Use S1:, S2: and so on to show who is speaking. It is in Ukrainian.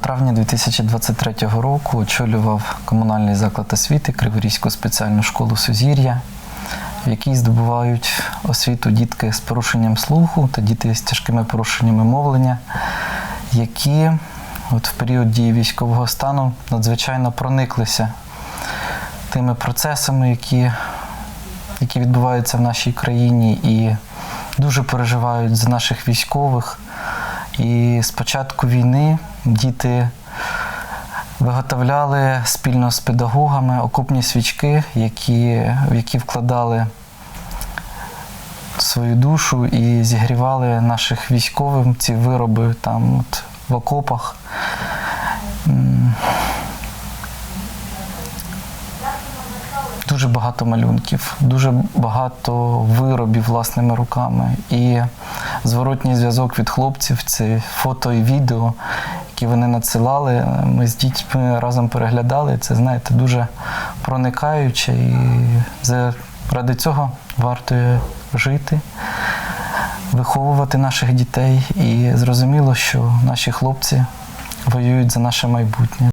S1: травня 2023 року очолював комунальний заклад освіти Криворізьку спеціальну школу Сузір'я, в якій здобувають освіту дітки з порушенням слуху та діти з тяжкими порушеннями мовлення, які от в період дії військового стану надзвичайно прониклися тими процесами, які, які відбуваються в нашій країні, і дуже переживають за наших військових. І з початку війни діти виготовляли спільно з педагогами окопні свічки, які, в які вкладали свою душу і зігрівали наших військових ці вироби там от, в окопах. Дуже багато малюнків, дуже багато виробів власними руками. І зворотній зв'язок від хлопців це фото і відео, які вони надсилали. Ми з дітьми разом переглядали. Це, знаєте, дуже проникаюче. І ради цього варто жити, виховувати наших дітей. І зрозуміло, що наші хлопці воюють за наше майбутнє.